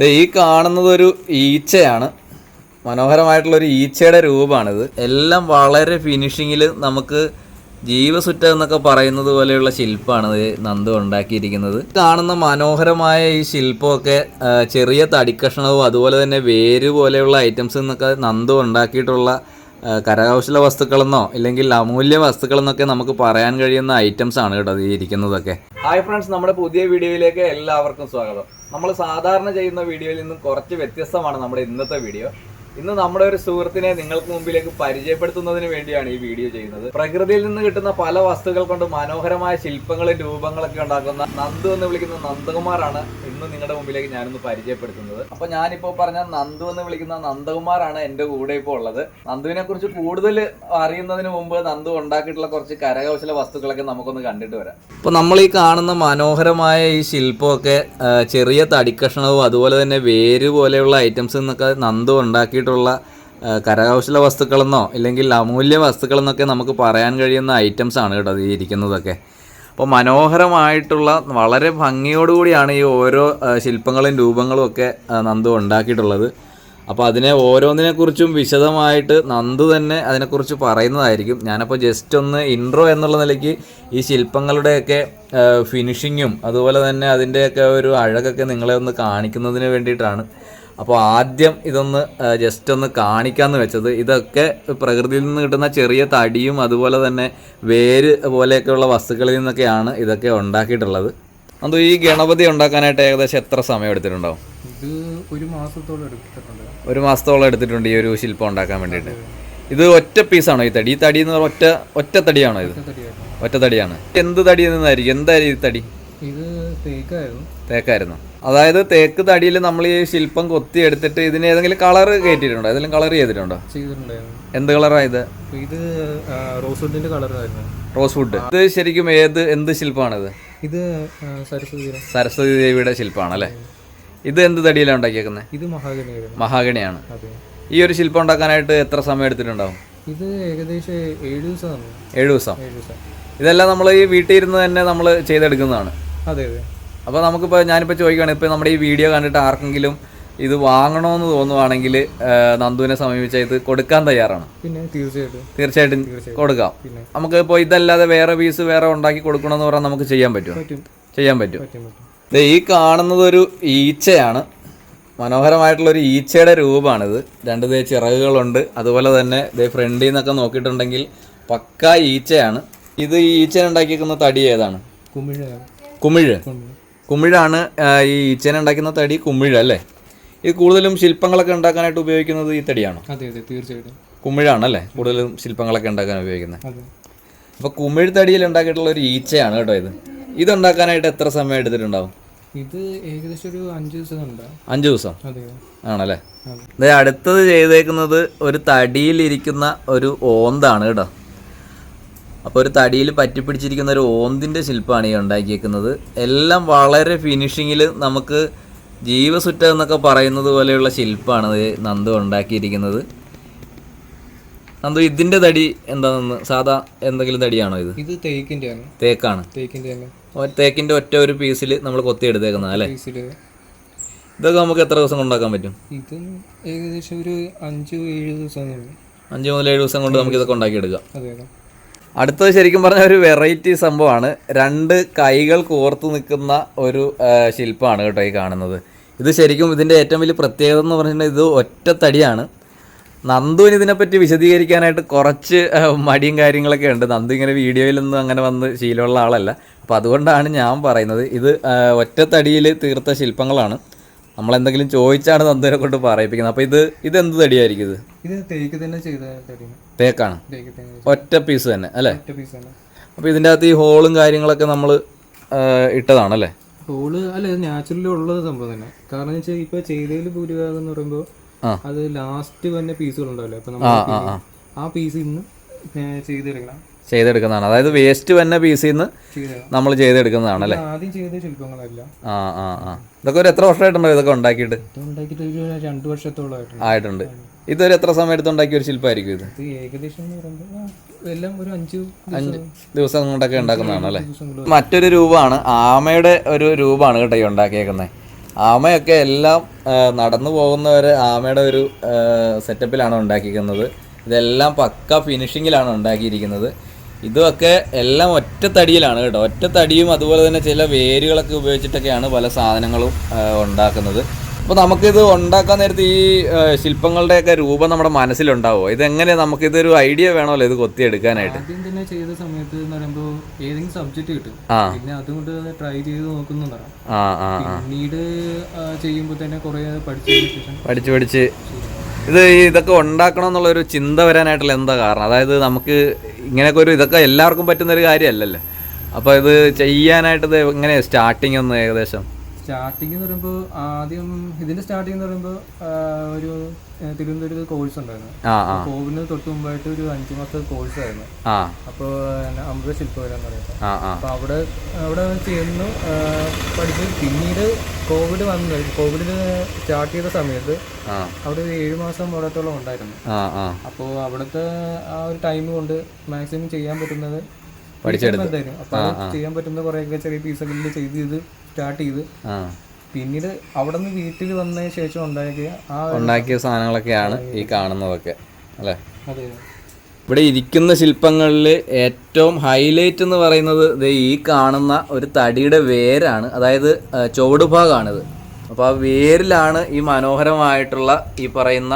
ഈ കാണുന്നത് ഒരു ഈച്ചയാണ്. മനോഹരമായിട്ടുള്ള ഒരു ഈച്ചയുടെ രൂപമാണിത്. എല്ലാം വളരെ ഫിനിഷിങ്ങിൽ നമുക്ക് ജീവസുറ്റ എന്നൊക്കെ പറയുന്നത് പോലെയുള്ള ശില്പമാണ് ഇത് നന്ദു ഉണ്ടാക്കിയിരിക്കുന്നത്. കാണുന്ന മനോഹരമായ ഈ ശില്പമൊക്കെ ചെറിയ തടിക്കഷ്ണവും അതുപോലെ തന്നെ വേര് പോലെയുള്ള ഐറ്റംസ് എന്നൊക്കെ നന്ദു ഉണ്ടാക്കിയിട്ടുള്ള കരകൗശല വസ്തുക്കളെന്നോ ഇല്ലെങ്കിൽ അമൂല്യ വസ്തുക്കളെന്നൊക്കെ നമുക്ക് പറയാൻ കഴിയുന്ന ഐറ്റംസ് ആണ് കേട്ടോ ഇരിക്കുന്നതൊക്കെ. ഹായ് ഫ്രണ്ട്സ് നമ്മുടെ പുതിയ വീഡിയോയിലേക്ക് എല്ലാവർക്കും സ്വാഗതം. നമ്മൾ സാധാരണ ചെയ്യുന്ന വീഡിയോയിൽ നിന്നും കുറച്ച് വ്യത്യസ്തമാണ് നമ്മുടെ ഇന്നത്തെ വീഡിയോ. ഇന്ന് നമ്മുടെ ഒരു സുഹൃത്തിനെ നിങ്ങൾക്ക് മുമ്പിലേക്ക് പരിചയപ്പെടുത്തുന്നതിന് വേണ്ടിയാണ് ഈ വീഡിയോ ചെയ്യുന്നത്. പ്രകൃതിയിൽ നിന്ന് കിട്ടുന്ന പല വസ്തുക്കൾ കൊണ്ട് മനോഹരമായ ശില്പങ്ങളും രൂപങ്ങളൊക്കെ ഉണ്ടാക്കുന്ന നന്ദു എന്ന് വിളിക്കുന്ന നന്ദകുമാറാണ് ഇന്ന് നിങ്ങളുടെ മുമ്പിലേക്ക് ഞാനൊന്ന് പരിചയപ്പെടുത്തുന്നത്. അപ്പൊ ഞാനിപ്പോ പറഞ്ഞ നന്ദു എന്ന് വിളിക്കുന്ന നന്ദകുമാറാണ് എന്റെ കൂടെ ഇപ്പോൾ ഉള്ളത്. നന്ദുവിനെ കുറിച്ച് കൂടുതൽ അറിയുന്നതിന് മുമ്പ് നന്ദു ഉണ്ടാക്കിയിട്ടുള്ള കുറച്ച് കരകൗശല വസ്തുക്കളൊക്കെ നമുക്കൊന്ന് കണ്ടിട്ട് വരാം. അപ്പൊ നമ്മൾ ഈ കാണുന്ന മനോഹരമായ ഈ ശില്പമൊക്കെ ചെറിയ തടിക്കഷ്ണവും അതുപോലെ തന്നെ വേര് പോലെയുള്ള ഐറ്റംസ് എന്നൊക്കെ നന്ദു ഉണ്ടാക്കിയിട്ടുള്ള കരകൗശല വസ്തുക്കളെന്നോ ഇല്ലെങ്കിൽ അമൂല്യ വസ്തുക്കളെന്നൊക്കെ നമുക്ക് പറയാൻ കഴിയുന്ന ഐറ്റംസ് ആണ് കേട്ടോ ഈ ഇരിക്കുന്നതൊക്കെ. അപ്പോൾ മനോഹരമായിട്ടുള്ള വളരെ ഭംഗിയോടുകൂടിയാണ് ഈ ഓരോ ശില്പങ്ങളും രൂപങ്ങളും ഒക്കെ നന്ദു ഉണ്ടാക്കിയിട്ടുള്ളത്. അപ്പോൾ അതിനെ ഓരോന്നിനെക്കുറിച്ചും വിശദമായിട്ട് നന്ദു തന്നെ അതിനെക്കുറിച്ച് പറയുന്നതായിരിക്കും. ഞാനപ്പോൾ ജസ്റ്റ് ഒന്ന് ഇൻട്രോ എന്നുള്ള നിലയ്ക്ക് ഈ ശില്പങ്ങളുടെയൊക്കെ ഫിനിഷിങ്ങും അതുപോലെ തന്നെ അതിന്റെയൊക്കെ ഒരു അഴകൊക്കെ നിങ്ങളെ ഒന്ന് കാണിക്കുന്നതിന് വേണ്ടിയിട്ടാണ്. അപ്പോൾ ആദ്യം ഇതൊന്ന് ജസ്റ്റ് ഒന്ന് കാണിക്കാമെന്ന് വെച്ചത്. ഇതൊക്കെ പ്രകൃതിയിൽ നിന്ന് കിട്ടുന്ന ചെറിയ തടിയും അതുപോലെ തന്നെ വേര് പോലെയൊക്കെയുള്ള വസ്തുക്കളിൽ നിന്നൊക്കെയാണ് ഇതൊക്കെ ഉണ്ടാക്കിയിട്ടുള്ളത്. അത് ഈ ഗണപതി ഉണ്ടാക്കാനായിട്ട് ഏകദേശം എത്ര സമയം എടുത്തിട്ടുണ്ടാവും? ഇത് ഒരു മാസത്തോളം എടുത്തിട്ടുണ്ട്. ഒരു മാസത്തോളം എടുത്തിട്ടുണ്ട് ഈ ഒരു ശില്പം ഉണ്ടാക്കാൻ വേണ്ടിയിട്ട്. ഇത് ഒറ്റ പീസാണോ ഈ തടി? ഈ തടി എന്ന് പറഞ്ഞാൽ ഒറ്റ ഒറ്റ തടിയാണോ ഇത്? ഒറ്റ തടിയാണ്. എന്ത് തടി നിന്നായിരിക്കും? എന്തായിരിക്കും ഈ തടി? ഇത് തേക്കായിരുന്നു. തേക്കായിരുന്നു. അതായത് തേക്ക് തടിയിൽ നമ്മൾ ഈ ശില്പം കൊത്തി എടുത്തിട്ട് ഇതിന് ഏതെങ്കിലും കളർ കയറ്റിയിട്ടുണ്ടോ? ഏതെങ്കിലും കളർ ചെയ്തിട്ടുണ്ടോ? എന്ത് കളറാണ് ഇത്? ഇത് റോസ് വുഡിന്റെ കളറായിരുന്നു റോസ് വുഡ് ഇത് ശരിക്കും ഏത് എന്ത് ശില്പമാണിത്? ഇത് സരസ്വതി സരസ്വതി ദേവിയുടെ ശില്പമാണ് അല്ലേ? ഇത് എന്ത് തടിയിലാണ് ഉണ്ടാക്കിയേക്കുന്നത്? ഇത് മഹാഗണിയാണ്. മഹാഗണിയാണ് ഈ ഒരു ശില്പം ഉണ്ടാക്കാനായിട്ട് എത്ര സമയം എടുത്തിട്ടുണ്ടാവും? ഇത് ഏകദേശം ഏഴ് ദിവസം. ഏഴ് ദിവസം. ഇതെല്ലാം നമ്മൾ ഈ വീട്ടിൽ ഇരുന്ന് തന്നെ നമ്മൾ ചെയ്തെടുക്കുന്നതാണ്. അതെ അതെ. അപ്പോൾ നമുക്കിപ്പോൾ ഞാനിപ്പോൾ ചോദിക്കുകയാണ് ഇപ്പോൾ നമ്മുടെ ഈ വീഡിയോ കണ്ടിട്ട് ആർക്കെങ്കിലും ഇത് വാങ്ങണമെന്ന് തോന്നുവാണെങ്കിൽ നന്ദുവിനെ സമീപിച്ച ഇത് കൊടുക്കാൻ തയ്യാറാണ്. പിന്നെ തീർച്ചയായിട്ടും. തീർച്ചയായിട്ടും കൊടുക്കാം. നമുക്ക് ഇപ്പോൾ ഇതല്ലാതെ വേറെ പീസ് വേറെ ഉണ്ടാക്കി കൊടുക്കണമെന്ന് പറഞ്ഞാൽ നമുക്ക് ചെയ്യാൻ പറ്റും. ചെയ്യാൻ പറ്റും ഈ കാണുന്നത് ഒരു ഈച്ചയാണ്. മനോഹരമായിട്ടുള്ള ഒരു ഈച്ചയുടെ രൂപമാണിത് രണ്ട് ദേ ചിറകുകളുണ്ട്. അതുപോലെ തന്നെ ദേ ഫ്രണ്ടിൽ നിന്നൊക്കെ നോക്കിയിട്ടുണ്ടെങ്കിൽ പക്ക ഈച്ചയാണ്. ഇത് ഈ ഈച്ചനെ ഉണ്ടാക്കിയിരിക്കുന്ന തടി ഏതാണ്? കുമിഴ്. കുമിഴ്. കുമിഴാണ് ഈ ഈച്ചനെ ഉണ്ടാക്കുന്ന തടി കുമിഴ് അല്ലേ? ഇത് കൂടുതലും ശില്പങ്ങളൊക്കെ ഉണ്ടാക്കാനായിട്ട് ഉപയോഗിക്കുന്നത് ഈ തടിയാണോ? അതെ അതെ തീർച്ചയായിട്ടും. കുമിഴാണല്ലേ കൂടുതലും ശില്പങ്ങളൊക്കെ ഉണ്ടാക്കാൻ ഉപയോഗിക്കുന്നത്. അപ്പൊ അപ്പോൾ കുമിഴ് തടിയിൽ ഉണ്ടാക്കിയിട്ടുള്ള ഒരു ഈച്ചയാണ് കേട്ടോ ഇത്. ഇത് ഉണ്ടാക്കാനായിട്ട് എത്ര സമയം എടുത്തിട്ടുണ്ടാവും? ഇത് ഏകദേശം ഒരു അഞ്ച് ദിവസം അഞ്ചു ദിവസം? ആണല്ലേ? അടുത്തത് ചെയ്തേക്കുന്നത് ഒരു തടിയിലിരിക്കുന്ന ഒരു ഓന്താണ് കേട്ടോ. അപ്പോൾ ഒരു തടിയിൽ പറ്റിപ്പിടിച്ചിരിക്കുന്ന ഒരു ഓന്തിന്റെ ശില്പമാണ് ഈ ഉണ്ടാക്കിയേക്കുന്നത്. എല്ലാം വളരെ ഫിനിഷിങ്ങിൽ നമുക്ക് ജീവസുറ്റ എന്നൊക്കെ പറയുന്നത് പോലെയുള്ള ശില്പമാണ് നന്ദു ഉണ്ടാക്കിയിരിക്കുന്നത്. നന്ദു ഇതിന്റെ തടി എന്താണെന്ന്? സാധാ എന്തെങ്കിലും തടിയാണോ ഇത്? ഇത് തേക്കിന്റെ ആണ് തേക്കാണ് തേക്കിന്റെ ഒറ്റ ഒരു പീസിൽ നമ്മൾ കൊത്തിയെടുത്തേക്കുന്നത് അല്ലേ? ഇതൊക്കെ നമുക്ക് എത്ര ദിവസം കൊണ്ടാക്കാൻ പറ്റും? ഇത് ഏകദേശം ഒരു അഞ്ച് ഏഴ് ദിവസം അഞ്ചു മുതൽ ഏഴ് ദിവസം കൊണ്ട് നമുക്ക് ഇതൊക്കെ ഉണ്ടാക്കിയെടുക്കാം. അതെ. അടുത്തത് ശരിക്കും പറഞ്ഞ ഒരു വെറൈറ്റി സംഭവമാണ്. രണ്ട് കൈകൾ കോർത്ത് നിൽക്കുന്ന ഒരു ശില്പമാണ് കേട്ടോ ഈ കാണുന്നത്. ഇത് ശരിക്കും ഇതിന്റെ ഏറ്റവും വലിയ പ്രത്യേകത എന്ന് പറഞ്ഞിട്ടുണ്ടെങ്കിൽ ഇത് ഒറ്റത്തടിയാണ്. നന്ദുവിന് ഇതിനെപ്പറ്റി വിശദീകരിക്കാനായിട്ട് കുറച്ച് മടിയും കാര്യങ്ങളൊക്കെ ഉണ്ട്. നന്ദു ഇങ്ങനെ വീഡിയോയിലൊന്നും അങ്ങനെ വന്ന് ശീലമുള്ള ആളല്ല. അപ്പോൾ അതുകൊണ്ടാണ് ഞാൻ പറയുന്നത് ഇത് ഒറ്റത്തടിയിൽ തീർത്ത ശില്പങ്ങളാണ്. നമ്മളെന്തെങ്കിലും ചോദിച്ചാണ് നന്ദുവിനെ കൊണ്ട് പറയിപ്പിക്കുന്നത്. അപ്പോൾ ഇത് ഇത് എന്ത് തടിയായിരിക്കും ഇത്? ഇത് തേക്ക് തന്നെ ചെയ്ത തടിയാണ് തേക്കാണ്? ഒറ്റ പീസ് തന്നെ അല്ലേ? ഒറ്റ ഇതിന്റെ അപ്പോൾ ഇതിന്റെ അകത്ത് ഈ ഹോളും കാര്യങ്ങളൊക്കെ നമ്മൾ ഇട്ടതാണല്ലേ? ഹോൾ അല്ല നാച്ചുറലി ഉള്ളത് സംഭവം തന്നെ. കാരണം വെച്ചാൽ ഇപ്പൊ ചെയ്തതിൽ ഭൂരിഭാഗം എന്ന് പറയുമ്പോൾ അത് ലാസ്റ്റ് തന്നെ പീസുകൾ ഉണ്ടാവില്ലേ അപ്പൊ നമ്മൾ ആ പീസ് ഇന്ന് ചെയ്തെടുക്കണം ചെയ്തെടുക്കുന്നതാണ്. അതായത് വേസ്റ്റ് വന്ന പീസിൽ നിന്ന് നമ്മൾ ചെയ്തെടുക്കുന്നതാണ് അല്ലേ? ആദ്യം ചെയ്ത ശില്പങ്ങളല്ല. ആ ആ ആ. ഇതൊക്കെ ഒരു എത്ര വർഷമായിട്ടുണ്ടോ ഇതൊക്കെ ഉണ്ടാക്കിയിട്ട്? ഒരു രണ്ട് വർഷത്തോളമായിട്ടുണ്ട് ആയിട്ടുണ്ട്. ഇതൊരു എത്ര സമയം എടുത്ത് ഉണ്ടാക്കിയ ഒരു ശില്പമായിരിക്കും ഇത്? ഏകദേശം എല്ലാം ഒരു അഞ്ച് ദിവസം ദിവസം കൊണ്ടൊക്കെ ഉണ്ടാക്കുന്നതാണ് അല്ലേ? മറ്റൊരു രൂപമാണ് ആമയുടെ ഒരു രൂപമാണ് കേട്ടോ ഈ ഉണ്ടാക്കിയേക്കുന്നത് ആമയൊക്കെ എല്ലാം നടന്നു പോകുന്നവരെ ആമയുടെ ഒരു സെറ്റപ്പിലാണ് ഉണ്ടാക്കിയിരിക്കുന്നത്. ഇതെല്ലാം പക്ക ഫിനിഷിങ്ങിലാണ് ഉണ്ടാക്കിയിരിക്കുന്നത്. ഇതൊക്കെ എല്ലാം ഒറ്റ തടിയിലാണ് കേട്ടോ. ഒറ്റ തടിയും അതുപോലെ തന്നെ ചില വേരുകളൊക്കെ ഉപയോഗിച്ചിട്ടൊക്കെയാണ് പല സാധനങ്ങളും ഉണ്ടാക്കുന്നത്. അപ്പോൾ നമുക്കിത് ഉണ്ടാക്കാൻ നേരത്തെ ഈ ശില്പങ്ങളുടെയൊക്കെ രൂപം നമ്മുടെ മനസ്സിലുണ്ടാവുമോ ഇതെങ്ങനെ നമുക്കിതൊരു ഐഡിയ വേണമല്ലോ ഇത് കൊത്തിയെടുക്കാനായിട്ട്? ആദ്യം തന്നെ ചെയ്ത സമയത്ത് എന്ന് പറയുമ്പോൾ ഏതെങ്കിലും സബ്ജക്റ്റ് കിട്ടും. പിന്നെ അതുകൊണ്ട് ട്രൈ ചെയ്ത് നോക്കുന്നതാണ് പിന്നീട് ചെയ്യുമ്പോൾ തന്നെ കുറേ പഠിച്ചു പഠിച്ച്. പഠിച്ച് ഇത് ഇതൊക്കെ ഉണ്ടാക്കണം എന്നുള്ളൊരു ചിന്ത വരാനായിട്ടുള്ള എന്താ കാരണം? അതായത് നമുക്ക് ഇങ്ങനെയൊക്കെ ഒരു ഇതൊക്കെ എല്ലാവർക്കും പറ്റുന്ന ഒരു കാര്യമല്ലല്ലോ? അപ്പോൾ ഇത് ചെയ്യാനായിട്ട് ഇത് എങ്ങനെയാണ് സ്റ്റാർട്ടിങ് ഒന്ന് ഏകദേശം? സ്റ്റാർട്ടിങ് എന്ന് പറയുമ്പോൾ ആദ്യം ഇതിന്റെ സ്റ്റാർട്ടിങ് എന്ന് പറയുമ്പോൾ ഒരു തിരുവനന്തപുരത്ത് കോഴ്സ് ഉണ്ടായിരുന്നു. കോവിഡിന് തൊട്ട് മുമ്പായിട്ട് ഒരു അഞ്ചു മാസത്തെ കോഴ്സ് ആയിരുന്നു. അപ്പൊ അമൃത ശില്പകല എന്ന് പറയുന്നത് അപ്പോൾ അവിടെ അവിടെ ചെയ്യുന്നു പഠിച്ചു. പിന്നീട് കോവിഡ് വന്നു കോവിഡിന് സ്റ്റാർട്ട് ചെയ്ത സമയത്ത് അവിടെ ഒരു ഏഴു മാസം അവിടത്തോളം ഉണ്ടായിരുന്നു. അപ്പോൾ അവിടുത്തെ ആ ഒരു ടൈം കൊണ്ട് മാക്സിമം ചെയ്യാൻ പറ്റുന്നത് പഠിച്ചെടുത്ത്. ചെയ്യാൻ പറ്റുന്ന കുറേയൊക്കെ ചെറിയ പീസൊക്കെ ചെയ്ത് ഇത് സ്റ്റാർട്ട് ചെയ്ത് പിന്നീട് അവിടെ നിന്ന് വീട്ടിൽ വന്ന ശേഷം ഉണ്ടാക്കിയ ആ ഉണ്ടാക്കിയ സാധനങ്ങളൊക്കെയാണ് ഈ കാണുന്നതൊക്കെ അല്ലേ? അതെ. ഇവിടെ ഇരിക്കുന്ന ശില്പങ്ങളിൽ ഏറ്റവും ഹൈലൈറ്റ് എന്ന് പറയുന്നത് ഈ കാണുന്ന ഒരു തടിയുടെ വേരാണ്. അതായത് ചുവടുഭാഗമാണിത് ചുവട് അപ്പോൾ ആ വേരിലാണ് ഈ മനോഹരമായിട്ടുള്ള ഈ പറയുന്ന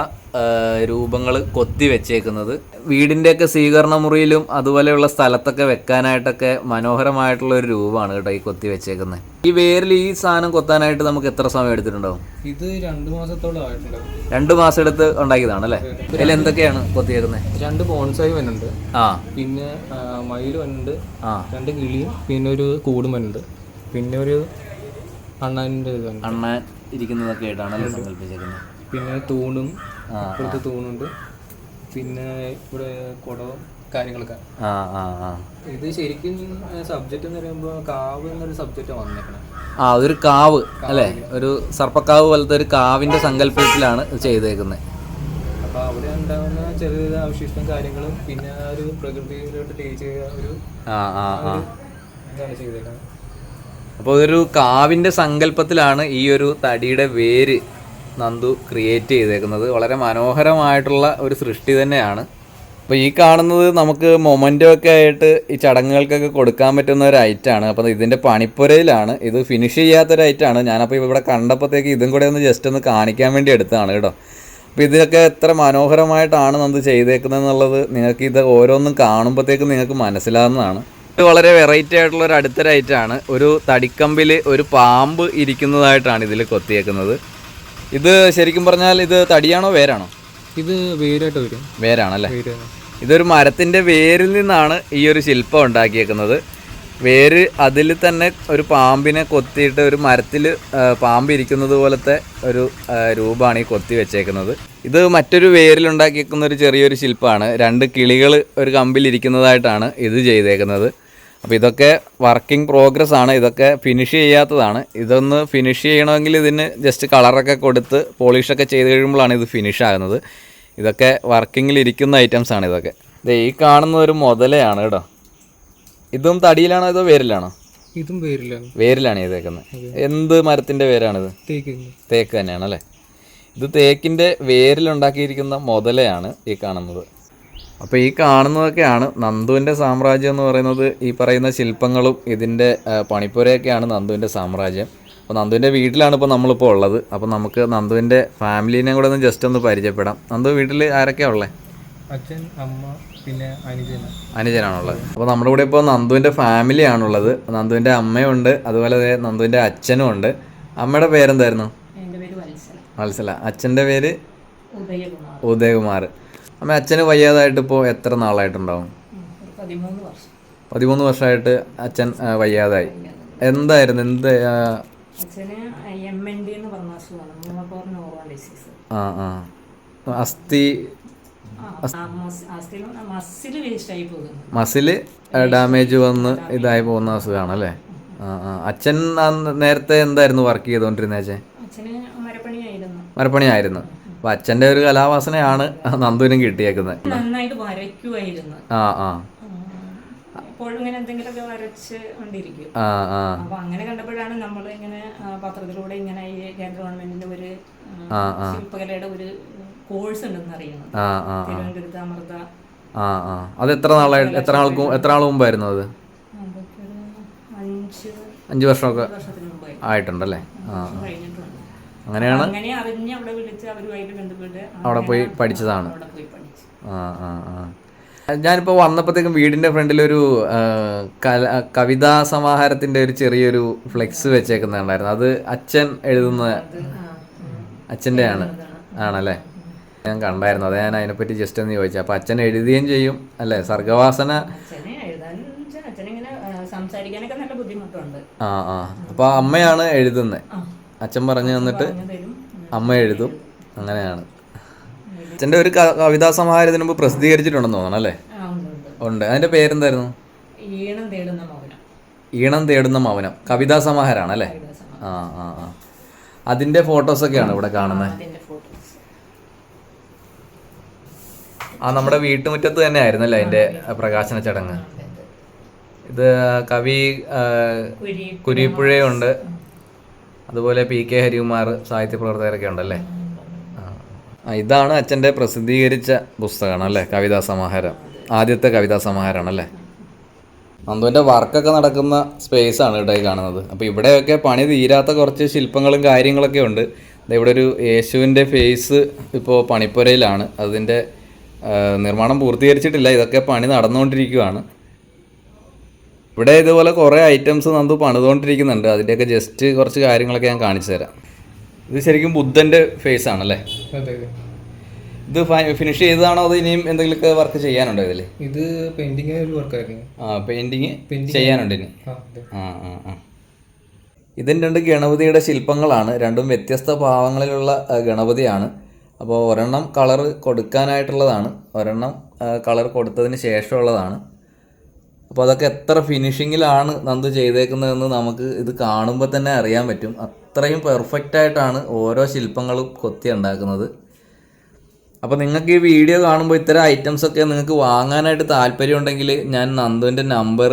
രൂപങ്ങൾ കൊത്തി വെച്ചേക്കുന്നത്. വീടിന്റെയൊക്കെ സ്വീകരണ മുറിയിലും അതുപോലെയുള്ള സ്ഥലത്തൊക്കെ വെക്കാനായിട്ടൊക്കെ മനോഹരമായിട്ടുള്ള ഒരു രൂപമാണ് കേട്ടോ ഈ കൊത്തി വെച്ചേക്കുന്നത് ഈ വേരിൽ ഈ സാധനം കൊത്താനായിട്ട് നമുക്ക് എത്ര സമയം എടുത്തിട്ടുണ്ടാവും? ഇത് രണ്ട് മാസത്തോളം ആയിട്ടുണ്ട്. രണ്ട് മാസം എടുത്ത് ഉണ്ടാക്കിയതാണ് അല്ലേ? ഇതിൽ എന്തൊക്കെയാണ് കൊത്തിയേക്കുന്നത് രണ്ട് ബോൺസായി വന്നുണ്ട് ആ. പിന്നെ മയിൽ വന്നുണ്ട് ആ. രണ്ട് കിളിയും പിന്നെ ഒരു കൂടും വന്നുണ്ട് പിന്നെ ഒരു അണ്ണാന്റെ അണ്ണാൻ ഇരിക്കുന്നതൊക്കെ ആയിട്ടാണ് സങ്കല്പിച്ചേക്കുന്നത് പിന്നെ തൂണും ഇപ്പുറത്ത് തൂണുണ്ട്. പിന്നെ ഇവിടെ കുടവും കാര്യങ്ങളൊക്കെ. ഇത് ശരിക്കും സബ്ജക്റ്റ് എന്ന് പറയുമ്പോൾ കാവ് എന്നൊരു സബ്ജക്റ്റ് വന്നേക്കണം. ആ അതൊരു കാവ് അല്ലേ? ഒരു സർപ്പക്കാവ് പോലത്തെ ഒരു കാവിന്റെ സങ്കല്പത്തിലാണ് ചെയ്തേക്കുന്നത് അപ്പൊ അവിടെ ഉണ്ടാകുന്ന ചെറിയ അവശിഷ്ടം കാര്യങ്ങളും പിന്നെ ഒരു പ്രകൃതിയിലോട്ട് ടേച്ച് ചെയ്ത ഒരു ഇതാണ് ചെയ്തേക്കുന്നത് അപ്പോൾ ഒരു കാവിന്റെ സങ്കല്പത്തിലാണ് ഈ ഒരു തടിയുടെ വേര് നന്ദു ക്രിയേറ്റ് ചെയ്തേക്കുന്നത്. വളരെ മനോഹരമായിട്ടുള്ള ഒരു സൃഷ്ടി തന്നെയാണ്. അപ്പോൾ ഈ കാണുന്നത് നമുക്ക് മൊമന്റോ ഒക്കെ ആയിട്ട് ഈ ചടങ്ങുകൾക്കൊക്കെ കൊടുക്കാൻ പറ്റുന്ന ഒരു ഐറ്റാണ് അപ്പോൾ ഇതിന്റെ പണിപ്പുരയിലാണ്. ഇത് ഫിനിഷ് ചെയ്യാത്തൊരു ഐറ്റാണ് ഞാനപ്പോൾ ഇവിടെ കണ്ടപ്പോഴത്തേക്ക് ഇതും കൂടെ ഒന്ന് ജസ്റ്റ് ഒന്ന് കാണിക്കാൻ വേണ്ടി എടുത്തതാണ് കേട്ടോ. അപ്പോൾ ഇതിനൊക്കെ എത്ര മനോഹരമായിട്ടാണ് നന്ദു ചെയ്തേക്കുന്നത് എന്നുള്ളത് നിങ്ങൾക്ക് ഇത് ഓരോന്നും കാണുമ്പോഴത്തേക്കും നിങ്ങൾക്ക് മനസ്സിലാവുന്നതാണ്. ഇത് വളരെ വെറൈറ്റി ആയിട്ടുള്ള ഒരു അടുത്തൊരു ഐറ്റാണ് ഒരു തടിക്കമ്പിൽ ഒരു പാമ്പ് ഇരിക്കുന്നതായിട്ടാണ് ഇതിൽ കൊത്തിയേക്കുന്നത്. ഇത് ശരിക്കും പറഞ്ഞാൽ ഇത് തടിയാണോ വേരാണോ? ഇത് വേരായിട്ട് വരും. വേരാണല്ലേ? വേരാണ് ഇതൊരു മരത്തിന്റെ വേരിൽ നിന്നാണ് ഈ ഒരു ശില്പം ഉണ്ടാക്കിയേക്കുന്നത്. വേര് അതിൽ തന്നെ ഒരു പാമ്പിനെ കൊത്തിയിട്ട് ഒരു മരത്തിൽ പാമ്പ് ഇരിക്കുന്നത് പോലത്തെ ഒരു രൂപമാണ് ഈ കൊത്തി വെച്ചേക്കുന്നത്. ഇത് മറ്റൊരു വേരിൽ ഉണ്ടാക്കിയേക്കുന്ന ഒരു ചെറിയൊരു ശില്പമാണ്. രണ്ട് കിളികൾ ഒരു കമ്പിൽ ഇരിക്കുന്നതായിട്ടാണ് ഇത് ചെയ്തേക്കുന്നത്. അപ്പോൾ ഇതൊക്കെ വർക്കിംഗ് പ്രോഗ്രസ് ആണ്. ഇതൊക്കെ ഫിനിഷ് ചെയ്യാത്തതാണ്. ഇതൊന്ന് ഫിനിഷ് ചെയ്യണമെങ്കിൽ ഇതിന് ജസ്റ്റ് കളറൊക്കെ കൊടുത്ത് പോളിഷൊക്കെ ചെയ്ത് കഴിയുമ്പോഴാണ് ഇത് ഫിനിഷ് ആകുന്നത്. ഇതൊക്കെ വർക്കിങ്ങിൽ ഇരിക്കുന്ന ഐറ്റംസ് ആണ് ഇതൊക്കെ. ദേ ഈ കാണുന്ന ഒരു മുതലയാണ് കേട്ടോ. ഇതും തടിയിലാണോ ഇതോ വേരിലാണോ? ഇതും വേരിലാണ്. വേരിലാണ് ചെയ്തേക്കുന്നത് എന്ത് മരത്തിന്റെ വേരാണിത്? തേക്ക് തന്നെയാണ് അല്ലേ ഇത് തേക്കിന്റെ വേരിലുണ്ടാക്കിയിരിക്കുന്ന മുതലയാണ് ഈ കാണുന്നത്. അപ്പോൾ ഈ കാണുന്നതൊക്കെയാണ് നന്ദുവിന്റെ സാമ്രാജ്യം എന്ന് പറയുന്നത്. ഈ പറയുന്ന ശില്പങ്ങളും ഇതിന്റെ പണിപ്പുരയൊക്കെയാണ് നന്ദുവിന്റെ സാമ്രാജ്യം. അപ്പോൾ നന്ദുവിന്റെ വീട്ടിലാണ് ഇപ്പോൾ നമ്മളിപ്പോൾ ഉള്ളത്. അപ്പോൾ നമുക്ക് നന്ദുവിന്റെ ഫാമിലീനെ കൂടെ ഒന്ന് ജസ്റ്റ് ഒന്ന് പരിചയപ്പെടാം. നന്ദു വീട്ടിൽ ആരൊക്കെയാണ് ഉള്ളത് അച്ഛൻ അമ്മ പിന്നെ അനുജന. അനുജനാണുള്ളത്. അപ്പോൾ നമ്മുടെ കൂടെ ഇപ്പോൾ നന്ദുവിന്റെ ഫാമിലിയാണുള്ളത്. നന്ദുവിന്റെ അമ്മയുണ്ട് അതുപോലെ ദേ നന്ദുവിന്റെ അച്ഛനും ഉണ്ട്. അമ്മയുടെ പേരെന്തായിരുന്നു? വത്സല. മത്സല അച്ഛന്റെ പേര്? ഉദയകുമാർ. ഉദയകുമാർ. അമ്മ അച്ഛന് വയ്യാതായിട്ട് ഇപ്പോൾ എത്ര നാളായിട്ടുണ്ടാവും? പതിമൂന്ന് വർഷം. പതിമൂന്ന് വർഷമായിട്ട് അച്ഛൻ വയ്യാതായി. എന്തായിരുന്നു? എന്ത് ആ, ആ അസ്ഥി മസിൽ ഡാമേജ് വന്ന് ഇതായി പോകുന്ന അസുഖമാണ് അല്ലേ? അച്ഛൻ നേരത്തെ എന്തായിരുന്നു വർക്ക് ചെയ്തുകൊണ്ടിരുന്നത് അച്ഛൻ? മരപ്പണിയായിരുന്നു. മരപ്പണിയായിരുന്നു അച്ഛന്റെ ഒരു കലാവാസനയാണ് നന്ദുവിനും കിട്ടിയേക്കുന്നത്. നന്നായിട്ട് വരയ്ക്കുമായിരുന്നു ആ ആ. എപ്പോഴും ഇങ്ങനെ എന്തെങ്കിലുമൊക്കെ വരച്ച് കൊണ്ടിരിക്കും. ആ ആ. അപ്പൊ അങ്ങനെ കണ്ടപ്പോഴാണ് നമ്മൾ ഇങ്ങനെ പത്രത്തിലൂടെ ഇങ്ങനെ ഈ കേന്ദ്ര ഗവൺമെന്റിന്റെ ഒരു ശില്പകലയുടെ ഒരു കോഴ്സ് ഉണ്ടെന്ന് ആ തിരുവനന്തപുരത്ത് അമൃത ആ ആ. അത് എത്ര നാളായി എത്ര നാൾക്കും എത്ര നാൾ മുമ്പായിരുന്നു അത്? അഞ്ച് വർഷമൊക്കെ ആയിട്ടുണ്ടല്ലേ? ആ കഴിഞ്ഞിട്ടുണ്ട്. അങ്ങനെയാണ് അങ്ങനെ അറിഞ്ഞ് അവിടെ വിളിച്ച് അവരുമായിട്ട് ബന്ധപ്പെട്ട് അവിടെ പോയി പഠിച്ചതാണ്. ഞാനിപ്പോ ആ ആ ആ. ഞാനിപ്പോൾ വന്നപ്പോഴത്തേക്കും വീടിന്റെ ഫ്രണ്ടിലൊരു ഒരു കല കവിതാ സമാഹാരത്തിന്റെ ഒരു ചെറിയൊരു ഫ്ലെക്സ് വെച്ചേക്കുന്നുണ്ടായിരുന്നു അത് അച്ഛൻ എഴുതുന്ന അച്ഛന്റെ ആണ് ആണല്ലേ? ഞാൻ കണ്ടായിരുന്നു. അത് ഞാൻ അതിനെപ്പറ്റി ജസ്റ്റ് ഒന്ന് ചോദിച്ചു. അപ്പൊ അച്ഛൻ എഴുതുകയും ചെയ്യും അല്ലേ? സർഗവാസന ആ, സംസാരിക്കാനൊക്കെ നല്ല ബുദ്ധിമുട്ടുണ്ട്. ആ ആ. അപ്പോൾ അമ്മയാണ് എഴുതുന്നത്. അച്ഛൻ പറഞ്ഞു തന്നിട്ട്. അമ്മ എഴുതും. അങ്ങനെയാണ്. അച്ഛന്റെ ഒരു കവിതാ സമാഹാരത്തിന് മുമ്പ് പ്രസിദ്ധീകരിച്ചിട്ടുണ്ടെന്ന് തോന്നണം അല്ലേ? ഉണ്ട് അതിന്റെ പേരെന്തായിരുന്നു? ഈണം തേടുന്ന മൗനം. കവിതാ സമാഹാരമാണ് അല്ലേ? ആ ആ ആ. അതിന്റെ ഫോട്ടോസൊക്കെയാണ് ഇവിടെ കാണുന്നത്. ആ നമ്മുടെ വീട്ടുമുറ്റത്ത് തന്നെ ആയിരുന്നല്ലേ അതിന്റെ പ്രകാശന ചടങ്ങ്? ഇത് കവി കുരിപ്പുഴയുണ്ട് അതുപോലെ പി കെ ഹരികുമാർ സാഹിത്യ പ്രവർത്തകരൊക്കെ ഉണ്ടല്ലേ? ഇതാണ് അച്ഛന്റെ പ്രസിദ്ധീകരിച്ച പുസ്തകമാണ് അല്ലേ? കവിതാ സമാഹാരം. ആദ്യത്തെ കവിതാ സമാഹാരമാണ് അല്ലേ? നന്ദുവിന്റെ വർക്കൊക്കെ നടക്കുന്ന സ്പേസ് ആണ് ഈ കാണുന്നത്. അപ്പോൾ ഇവിടെയൊക്കെ പണി തീരാത്ത കുറച്ച് ശില്പങ്ങളും കാര്യങ്ങളൊക്കെ ഉണ്ട്. ഇവിടെ ഒരു യേശുവിന്റെ ഫേസ് ഇപ്പോൾ പണിപ്പുരയിലാണ്. അതിന്റെ നിർമ്മാണം പൂർത്തീകരിച്ചിട്ടില്ല. ഇതൊക്കെ പണി നടന്നുകൊണ്ടിരിക്കുകയാണ് ഇവിടെ ഇതുപോലെ കുറേ ഐറ്റംസ് നന്ദു പണിതുകൊണ്ടിരിക്കുന്നുണ്ട്. അതിന്റെയൊക്കെ ജസ്റ്റ് കുറച്ച് കാര്യങ്ങളൊക്കെ ഞാൻ കാണിച്ചു തരാം. ഇത് ശരിക്കും ബുദ്ധന്റെ ഫേസ് ആണല്ലേ? ഇത് ഫിനിഷ് ചെയ്തതാണോ അത് ഇനിയും എന്തെങ്കിലുമൊക്കെ വർക്ക് ചെയ്യാനുണ്ടോ ഇതിൽ ഇത് പെയിന്റിങ് ഒരു വർക്കായിരുന്നു ആ പെയിന്റിംഗ് ചെയ്യാനുണ്ട് ഇനി. ആ ആ ആ ഇതിന് രണ്ട് ഗണപതിയുടെ ശില്പങ്ങളാണ്. രണ്ടും വ്യത്യസ്ത ഭാവങ്ങളിലുള്ള ഗണപതിയാണ്. അപ്പോൾ ഒരെണ്ണം കളർ കൊടുക്കാനായിട്ടുള്ളതാണ്. ഒരെണ്ണം കളർ കൊടുത്തതിന് ശേഷമുള്ളതാണ്. അപ്പോൾ അതൊക്കെ എത്ര ഫിനിഷിങ്ങിലാണ് നന്ദ് ചെയ്തേക്കുന്നതെന്ന് നമുക്ക് ഇത് കാണുമ്പോൾ തന്നെ അറിയാൻ പറ്റും. അത്രയും പെർഫെക്റ്റ് ആയിട്ടാണ് ഓരോ ശില്പങ്ങളും കൊത്തി ഉണ്ടാക്കുന്നത്. അപ്പോൾ നിങ്ങൾക്ക് ഈ വീഡിയോ കാണുമ്പോൾ ഇത്തരം ഐറ്റംസ് ഒക്കെ നിങ്ങൾക്ക് വാങ്ങാനായിട്ട് താല്പര്യമുണ്ടെങ്കിൽ ഞാൻ നന്ദുവിന്റെ നമ്പർ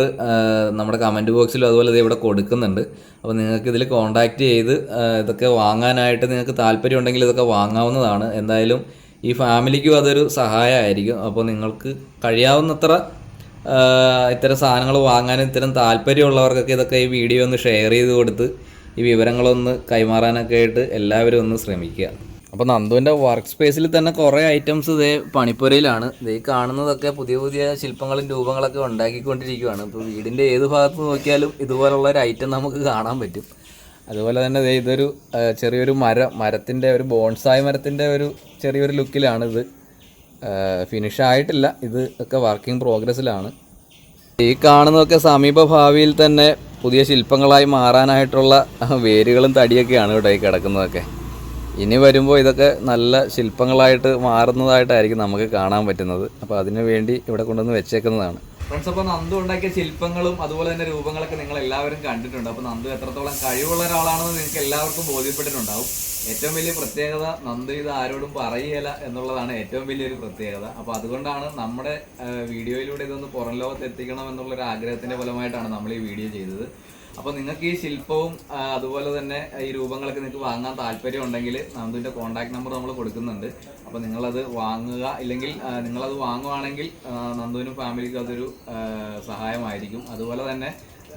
നമ്മുടെ കമന്റ് ബോക്സിലും അതുപോലെ ഇത് ഇവിടെ കൊടുക്കുന്നുണ്ട്. അപ്പോൾ നിങ്ങൾക്ക് ഇതിൽ കോൺടാക്റ്റ് ചെയ്ത് ഇതൊക്കെ വാങ്ങാനായിട്ട് നിങ്ങൾക്ക് താല്പര്യമുണ്ടെങ്കിൽ ഇതൊക്കെ വാങ്ങാവുന്നതാണ്. എന്തായാലും ഈ ഫാമിലിക്കും അതൊരു സഹായമായിരിക്കും. അപ്പോൾ നിങ്ങൾക്ക് കഴിയാവുന്നത്ര ഇത്തരം സാധനങ്ങൾ വാങ്ങാനും ഇത്തരം താല്പര്യമുള്ളവർക്കൊക്കെ ഇതൊക്കെ ഈ വീഡിയോ ഒന്ന് ഷെയർ ചെയ്ത് കൊടുത്ത് ഈ വിവരങ്ങളൊന്ന് കൈമാറാനൊക്കെ ആയിട്ട് എല്ലാവരും ഒന്ന് ശ്രമിക്കുക. അപ്പോൾ നന്ദുവിന്റെ വർക്ക് സ്പേസിൽ തന്നെ കുറേ ഐറ്റംസ് ഇതേ പണിപ്പുരയിലാണ്. ഇതേ കാണുന്നതൊക്കെ പുതിയ പുതിയ ശില്പങ്ങളും രൂപങ്ങളൊക്കെ ഉണ്ടാക്കിക്കൊണ്ടിരിക്കുകയാണ് ഇപ്പോൾ വീടിന്റെ ഏത് ഭാഗത്ത് നോക്കിയാലും ഇതുപോലുള്ള ഒരു ഐറ്റം നമുക്ക് കാണാൻ പറ്റും. അതുപോലെ തന്നെ ഇതൊരു ചെറിയൊരു മരം മരത്തിന്റെ ഒരു ബോൺസായ് മരത്തിന്റെ ഒരു ചെറിയൊരു ലുക്കിലാണിത് ഫിനിഷ് ആയിട്ടില്ല. ഇത് ഒക്കെ വർക്കിംഗ് പ്രോഗ്രസ്സിലാണ് ഈ കാണുന്നതൊക്കെ സമീപഭാവിയിൽ തന്നെ പുതിയ ശില്പങ്ങളായി മാറാനായിട്ടുള്ള വേരുകളും തടിയൊക്കെയാണ് ഇവിടെ ഈ കിടക്കുന്നതൊക്കെ. ഇനി വരുമ്പോൾ ഇതൊക്കെ നല്ല ശില്പങ്ങളായിട്ട് മാറുന്നതായിട്ടായിരിക്കും നമുക്ക് കാണാൻ പറ്റുന്നത്. അപ്പോൾ അതിനു വേണ്ടി ഇവിടെ കൊണ്ടുവന്ന് വെച്ചേക്കുന്നതാണ്. ഫ്രണ്ട്സ് അപ്പോൾ നന്ദു ഉണ്ടാക്കിയ ശില്പങ്ങളും അതുപോലെ തന്നെ രൂപങ്ങളൊക്കെ നിങ്ങൾ എല്ലാവരും കണ്ടിട്ടുണ്ട്. അപ്പോൾ നന്ദു എത്രത്തോളം കഴിവുള്ള ഒരാളാണെന്ന് നിങ്ങൾക്ക് എല്ലാവർക്കും ബോധ്യപ്പെട്ടിട്ടുണ്ടാവും. ഏറ്റവും വലിയ പ്രത്യേകത നന്ദു ഇത് ആരോടും പറയുകയില്ല എന്നുള്ളതാണ് ഏറ്റവും വലിയൊരു പ്രത്യേകത. അപ്പോൾ അതുകൊണ്ടാണ് നമ്മുടെ വീഡിയോയിലൂടെ ഇതൊന്ന് പുറം ലോകത്ത് എത്തിക്കണം എന്നുള്ളൊരു ആഗ്രഹത്തിന്റെ ഫലമായിട്ടാണ് നമ്മൾ ഈ വീഡിയോ ചെയ്തത്. അപ്പോൾ നിങ്ങൾക്ക് ഈ ശില്പവും അതുപോലെ തന്നെ ഈ രൂപങ്ങളൊക്കെ നിങ്ങൾക്ക് വാങ്ങാൻ താല്പര്യം ഉണ്ടെങ്കിൽ നന്ദുവിന്റെ കോൺടാക്ട് നമ്പർ നമ്മൾ കൊടുക്കുന്നുണ്ട്. അപ്പോൾ നിങ്ങളത് വാങ്ങുക ഇല്ലെങ്കിൽ നിങ്ങളത് വാങ്ങുവാണെങ്കിൽ നന്ദുവിനും ഫാമിലിക്കും അതൊരു സഹായമായിരിക്കും. അതുപോലെ തന്നെ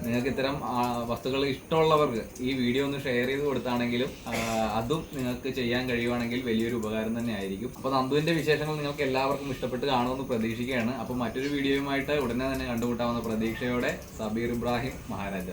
നിങ്ങൾക്ക് ഇത്തരം വസ്തുക്കൾ ഇഷ്ടമുള്ളവർക്ക് ഈ വീഡിയോ ഒന്ന് ഷെയർ ചെയ്ത് കൊടുത്താണെങ്കിലും അതും നിങ്ങൾക്ക് ചെയ്യാൻ കഴിയുവാണെങ്കിൽ വലിയൊരു ഉപകാരം തന്നെയായിരിക്കും. അപ്പോൾ നന്ദുവിന്റെ വിശേഷങ്ങൾ നിങ്ങൾക്ക് എല്ലാവർക്കും ഇഷ്ടപ്പെട്ട് കാണുമെന്ന് പ്രതീക്ഷിക്കുകയാണ്. അപ്പോൾ മറ്റൊരു വീഡിയോയുമായിട്ട് ഉടനെ തന്നെ കണ്ടുമുട്ടാവുന്ന പ്രതീക്ഷയോടെ സബീർ ഇബ്രാഹിം മഹാരാജ